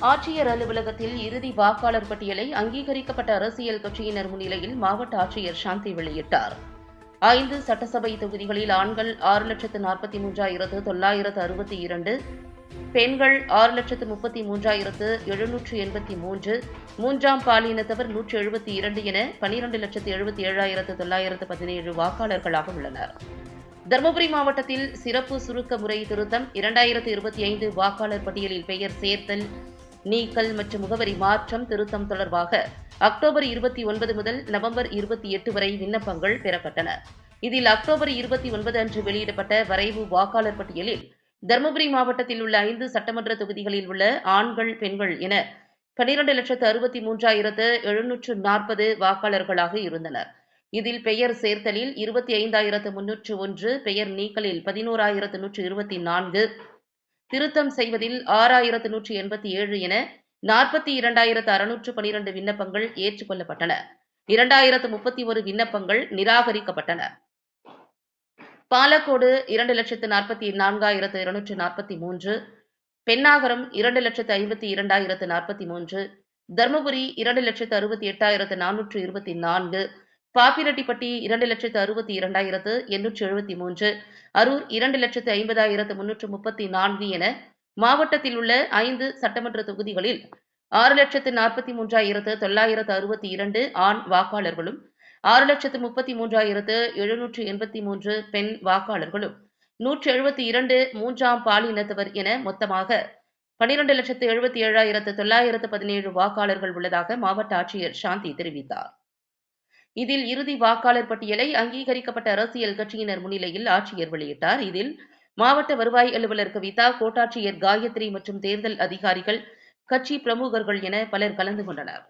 ஆட்சியர் அலுவலகத்தில் இறுதி வாக்காளர் பட்டியலை அங்கீகரிக்கப்பட்ட அரசியல் கட்சியினர் முன்னிலையில் மாவட்ட ஆட்சியர் சாந்தி வெளியிட்டார். ஐந்து சட்டசபை தொகுதிகளில் ஆண்கள் ஆறு லட்சத்து நாற்பத்தி மூன்றாயிரத்து தொள்ளாயிரத்து அறுபத்தி இரண்டு பெண்கள் ஆறு லட்சத்து முப்பத்தி மூன்றாயிரத்து எழுநூற்று எண்பத்தி மூன்று மூன்றாம் பாலினத்தவர் நூற்று எழுபத்தி இரண்டு என பனிரெண்டு லட்சத்து எழுபத்தி ஏழாயிரத்து தொள்ளாயிரத்து பதினேழு வாக்காளர்களாக உள்ளனர். தருமபுரி மாவட்டத்தில் சிறப்பு சுருக்க முறை திருத்தம் இரண்டாயிரத்து இருபத்தி ஐந்து வாக்காளர் பட்டியலில் பெயர் சேர்த்தல் நீக்கல் மற்றும் முகவரி மாற்றம் திருத்தம் தொடர்பாக அக்டோபர் இருபத்தி ஒன்பது முதல் நவம்பர் இருபத்தி எட்டு வரை விண்ணப்பங்கள் பெறப்பட்டன. இதில் அக்டோபர் இருபத்தி ஒன்பது அன்று வெளியிடப்பட்ட வரைவு வாக்காளர் பட்டியலில் தருமபுரி மாவட்டத்தில் உள்ள ஐந்து சட்டமன்ற தொகுதிகளில் உள்ள ஆண்கள் பெண்கள் என பனிரெண்டு லட்சத்து அறுபத்தி மூன்றாயிரத்து எழுநூற்று நாற்பது வாக்காளர்களாக இருந்தனர். இதில் பெயர் சேர்த்தலில் இருபத்தி ஐந்தாயிரத்து முன்னூற்று ஒன்று பெயர் நீக்கலில் பதினோராயிரத்து நூற்று இருபத்தி நான்கு திருத்தம் செய்வதில் ஆறாயிரத்து நூற்றி எண்பத்தி ஏழு என நாற்பத்தி இரண்டாயிரத்து அறுநூற்று பனிரெண்டு விண்ணப்பங்கள் ஏற்றுக்கொள்ளப்பட்டன. இரண்டாயிரத்து முப்பத்தி ஒரு விண்ணப்பங்கள் நிராகரிக்கப்பட்டன. பாலக்கோடு இரண்டு லட்சத்து நாற்பத்தி நான்காயிரத்து இருநூற்று நாற்பத்தி மூன்று பெண்ணாகரம் இரண்டு லட்சத்து ஐம்பத்தி இரண்டாயிரத்து நாற்பத்தி மூன்று தருமபுரி இரண்டு லட்சத்து அறுபத்தி எட்டாயிரத்து நானூற்று இருபத்தி நான்கு பாப்பிரெட்டிப்பட்டி இரண்டு லட்சத்து அறுபத்தி இரண்டாயிரத்து எண்ணூற்று எழுபத்தி மூன்று அரூர் இரண்டு லட்சத்து ஐம்பதாயிரத்து முன்னூற்று முப்பத்தி நான்கு என மாவட்டத்தில் உள்ள ஐந்து சட்டமன்ற தொகுதிகளில் ஆறு லட்சத்து நாற்பத்தி மூன்றாயிரத்து தொள்ளாயிரத்து அறுபத்தி இரண்டு ஆண் வாக்காளர்களும் ஆறு லட்சத்து முப்பத்தி மூன்றாயிரத்து எழுநூற்று எண்பத்தி மூன்று பெண் வாக்காளர்களும் நூற்று எழுபத்தி இரண்டு மூன்றாம் பாலினத்தவர் என மொத்தமாக பனிரெண்டு லட்சத்து எழுபத்தி ஏழாயிரத்து தொள்ளாயிரத்து பதினேழு வாக்காளர்கள் உள்ளதாக மாவட்ட ஆட்சியர் சாந்தி தெரிவித்தார். இதில் இறுதி வாக்காளர் பட்டியலை அங்கீகரிக்கப்பட்ட அரசியல் கட்சியினர் முன்னிலையில் ஆட்சியர் வெளியிட்டார். இதில் மாவட்ட வருவாய் அலுவலர் கவிதா கோட்டாட்சியர் காயத்ரி மற்றும் தேர்தல் அதிகாரிகள் கட்சி பிரமுகர்கள் என பலர் கலந்து கொண்டனர்.